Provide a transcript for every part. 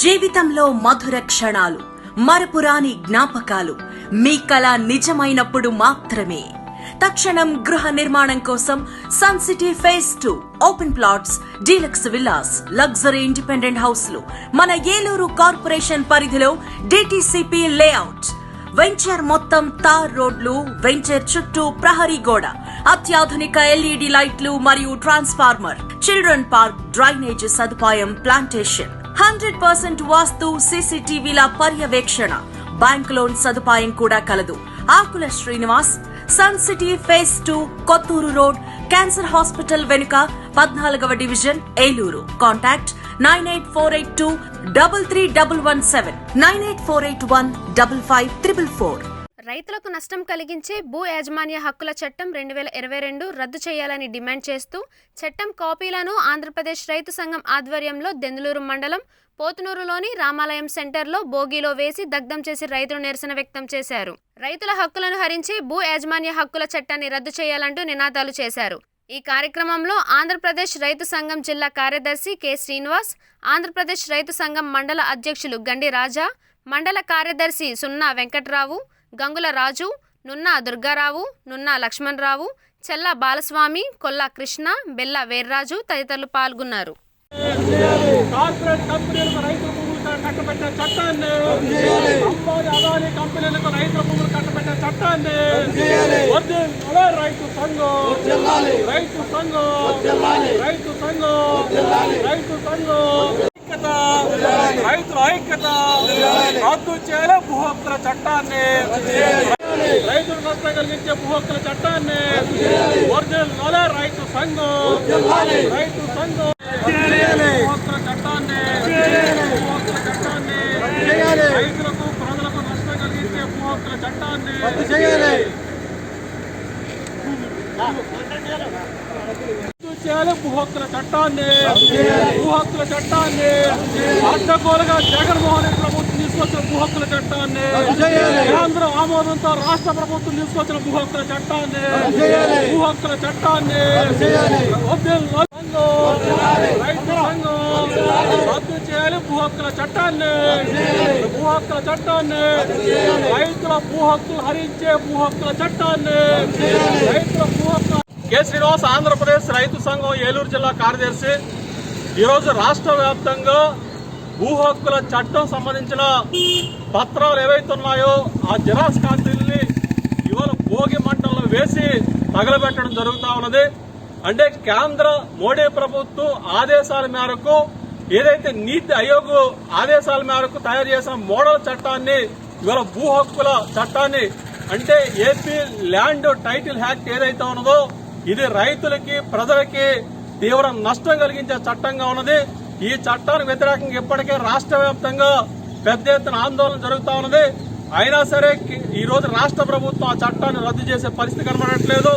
జీవితంలో మధుర క్షణాలు మరపురాని జ్ఞాపకాలు మీ కళ నిజమైనప్పుడు మాత్రమే. తక్షణం గృహ నిర్మాణం కోసం Sun City phase two open plots deluxe villas luxury independent హౌస్లు మన ఏలూరు కార్పొరేషన్ పరిధిలో డిటిసిపి లేఅవుట్. వెంచర్ మొత్తం తార్ రోడ్లు వెంచర్ చుట్టూ ప్రహరీ గోడ అత్యాధునిక ఎల్ఈడి లైట్లు మరియు ట్రాన్స్ఫార్మర్ చిల్డ్రన్ పార్క్ డ్రైనేజ్ సదుపాయం ప్లాంటేషన్. హండ్రెడ్ పర్సెంట్ వాస్తు సీసీటీవీల పర్యవేక్షణ. బ్యాంక్ లోన్ సదుపాయం కూడా కలదు. Akula Srinivas Sun City phase two Kothuru road cancer hospital వెనుక పద్నాలుగవ division Eluru. Contact nine eight four eight two double three double one seven nine eight four eight one double five triple four. రైతులకు నష్టం కలిగించే భూ యాజమాన్య హక్కుల చట్టం రెండు వేల ఇరవై రెండు రద్దు చేయాలని డిమాండ్ చేస్తూ చట్టం కాపీలను ఆంధ్రప్రదేశ్ రైతు సంఘం ఆధ్వర్యంలో దెందులూరు మండలం పోతునూరులోని రామాలయం సెంటర్లో బోగీలో వేసి దగ్ధం చేసి రైతులు నిరసన వ్యక్తం చేశారు. రైతుల హక్కులను హరించి భూ యాజమాన్య హక్కుల చట్టాన్ని రద్దు చేయాలంటూ నినాదాలు చేశారు. ఈ కార్యక్రమంలో ఆంధ్రప్రదేశ్ రైతు సంఘం జిల్లా కార్యదర్శి కె శ్రీనివాస్ ఆంధ్రప్రదేశ్ రైతు సంఘం మండల అధ్యక్షులు గండి రాజా మండల కార్యదర్శి సున్నా వెంకట్రావు గంగుల రాజు నున్నా దుర్గారావు నున్నా లక్ష్మణరావు చెల్ల బాలస్వామి కొల్లా కృష్ణ బెల్ల వీర్రాజు తదితరులు పాల్గొన్నారు. కార్పొరేట్ కంపెనీలకు రైతుల భూములు కట్టబెట్టే చట్టాన్ని కంపెనీలకు రైతుల భూములు కట్టబెట్టే చట్టాన్ని రైతు సంఘం రైతు సంఘం రైతు సంఘం రైతు సంఘం ఐక్యత రైతుల ఐక్యత రద్దు చేయాలి భూ హక్కుల చట్టాన్ని రైతులకు నష్టం కలిగించే భూ హక్కుల చట్టాన్ని వర్ధిల్లాలి రైతు సంఘం రైతు సంఘం భూహక్కుల చట్టాన్ని భూహక్కుల చట్టాన్ని రైతులకు ప్రజలకు నష్టం కలిగించే భూహక్కుల చట్టాన్ని రద్దు చేయాలి భూహక్కుల చట్టాన్ని భూహక్కుల చట్టాన్ని అడ్డగోలుగా జగన్మోహన్ రెడ్డి ప్రభుత్వం తీసుకొచ్చిన భూహక్కుల చట్టాన్ని కేంద్ర ఆమోదంతో రాష్ట్ర ప్రభుత్వం తీసుకొచ్చిన భూహక్కుల చట్టాన్ని భూహక్కుల చట్టాన్ని రైతు సంఘం రద్దు చేయాలి భూహక్కుల చట్టాన్ని భూహక్కుల చట్టాన్ని రైతుల భూహక్కులు హరించే భూహక్కుల చట్టాన్ని రైతుల భూహక్కు కె శ్రీనివాస్ ఆంధ్రప్రదేశ్ రైతు సంఘం ఏలూరు జిల్లా కార్యదర్శి. ఈరోజు రాష్ట్ర వ్యాప్తంగా భూ హక్కుల చట్టం సంబంధించిన పత్రాలు ఏవైతే ఉన్నాయో ఆ జిరాక్స్ కాపీల్ని ఇవాళ భోగి మంటల్లో వేసి తగలబెట్టడం జరుగుతూ ఉన్నది. అంటే కేంద్ర మోడీ ప్రభుత్వం ఆదేశాల మేరకు ఏదైతే నీతి ఆయోగ్ ఆదేశాల మేరకు తయారు చేసిన మోడల్ చట్టాన్ని ఇవాళ భూ హక్కుల చట్టాన్ని అంటే ఏపీ ల్యాండ్ టైటిల్ యాక్ట్ ఏదైతే ఉన్నదో ఇది రైతులకి ప్రజలకి తీవ్ర నష్టం కలిగించే చట్టంగా ఉన్నది. ఈ చట్టానికి వ్యతిరేకంగా ఇప్పటికే రాష్ట్ర వ్యాప్తంగా పెద్ద ఎత్తున ఆందోళన జరుగుతూ ఉన్నది. అయినా సరే ఈరోజు ఈ రోజు రాష్ట్ర ప్రభుత్వం ఆ చట్టాన్ని రద్దు చేసే పరిస్థితి కనబడట్లేదు.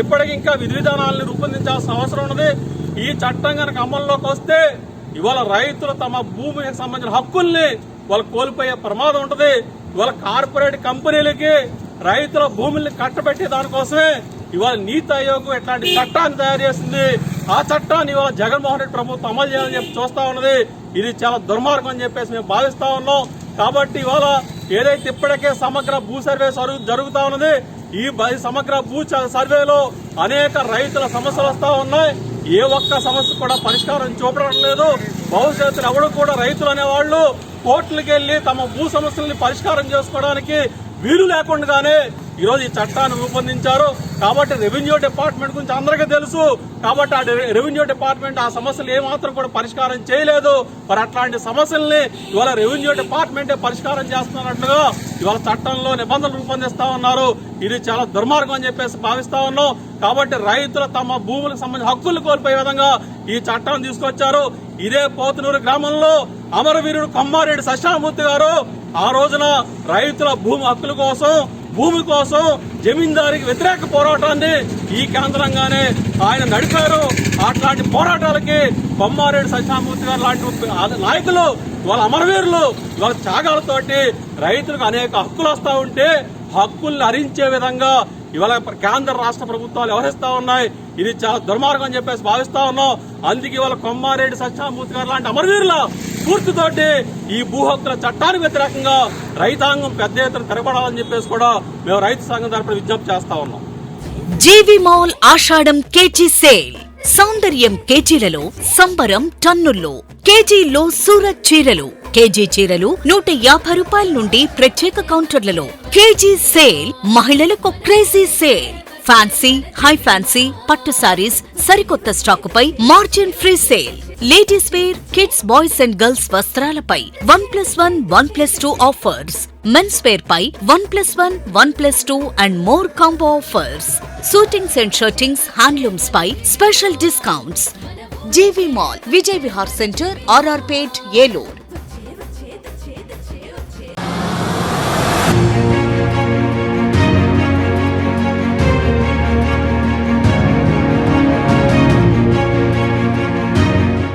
ఇప్పటికి ఇంకా విధి విధానాలను రూపొందించాల్సిన అవసరం ఉన్నది. ఈ చట్టం కనుక అమల్లోకి వస్తే ఇవాళ రైతులు తమ భూమికి సంబంధించిన హక్కుల్ని వాళ్ళు కోల్పోయే ప్రమాదం ఉంటుంది. ఇవాళ కార్పొరేట్ కంపెనీలకి రైతుల భూముల్ని కట్టబెట్టే దానికోసమే ఇవాళ నీతి ఆయోగ్ ఎట్లాంటి చట్టాన్ని తయారు చేసింది? ఆ చట్టాన్ని ఇవాళ జగన్మోహన్ రెడ్డి ప్రభుత్వం అమలు చేయాలని చెప్పి చూస్తా ఉన్నది. ఇది చాలా దుర్మార్గం అని చెప్పేసి మేము భావిస్తా ఉన్నాం. కాబట్టి ఇవాళ ఏదైతే ఇప్పటికే సమగ్ర భూ సర్వే జరుగుతా ఉన్నది ఈ సమగ్ర భూ చ- సర్వేలో అనేక రైతుల సమస్యలు వస్తా ఉన్నాయి. ఏ ఒక్క సమస్య కూడా పరిష్కారం చూపడం లేదు. భవిష్యత్తులో ఎవరు కూడా రైతులు అనేవాళ్ళు కోర్టులకు వెళ్ళి తమ భూ సమస్యల్ని పరిష్కారం చేసుకోవడానికి వీలు లేకుండానే ఈరోజు ఈ చట్టాన్ని రూపొందించారు. కాబట్టి రెవెన్యూ డిపార్ట్మెంట్ గురించి అందరికీ తెలుసు. కాబట్టి ఆ రెవెన్యూ డిపార్ట్మెంట్ ఆ సమస్యలు ఏమాత్రం కూడా పరిష్కారం చేయలేదు. మరి అట్లాంటి సమస్యల్ని ఇవాళ రెవెన్యూ డిపార్ట్మెంటే పరిష్కారం చేస్తున్నట్లుగా ఇవాళ చట్టంలో నిబంధనలు రూపొందిస్తా ఉన్నారు. ఇది చాలా దుర్మార్గం అని చెప్పేసి భావిస్తా ఉన్నాం. కాబట్టి రైతులు తమ భూములకు సంబంధించిన హక్కులు కోల్పోయే విధంగా ఈ చట్టాన్ని తీసుకొచ్చారు. ఇదే పోతునూరు గ్రామంలో అమరవీరుడు కొమ్మారెడ్డి సత్యామూర్తి గారు ఆ రోజున రైతుల భూమి హక్కుల కోసం భూమి కోసం జమీందారికి వ్యతిరేక పోరాటాన్ని ఈ కేంద్రంగానే ఆయన నడిపారు. అట్లాంటి పోరాటాలకి కొమ్మారెడ్డి సత్యామూర్తి గారు లాంటి నాయకులు వాళ్ళ అమరవీరులు వాళ్ళ త్యాగాలతోటి రైతులకు అనేక హక్కులు వస్తూ ఉంటే హక్కుల్ని హరించే విధంగా ఇవాళ కేంద్ర రాష్ట్ర ప్రభుత్వాలు వ్యవహరిస్తా ఉన్నాయి. ఇది చాలా దుర్మార్గం అని చెప్పేసి భావిస్తా ఉన్నాం. అందుకే ఇవాళ కొమ్మారెడ్డి సత్యామూర్తి గారు లాంటి అమరవీరుల స్ఫూర్తితోటి ఈ భూ హక్కుల చట్టానికి వ్యతిరేకంగా రైతాంగం పెద్ద ఎత్తున తిరగబడాలని చెప్పేసి కూడా మేము రైతు సంఘం తరపున విజ్ఞప్తి చేస్తా ఉన్నాం. GV mall Ashadam KG sale. సౌందర్యం కేజీలలో సంబరం టన్నుల్లో. కేజీలో సూరత్ చీరలు. కేజీ చీరలు నూట యాభై రూపాయల నుండి ప్రత్యేక కౌంటర్లలో. కేజీ సేల్ మహిళలకు crazy sale. Fancy high fancy పట్టు సారీస్ సరికొత్త స్టాకుపై margin free sale. Ladies wear kids boys and girls వస్త్రాలపై one plus one one plus two offers. Men's wear pi one plus one one plus two and more combo offers. Suitings and shirtings handlooms pi special discounts. GV mall Vijay Vihar centre RR Pet Eluru.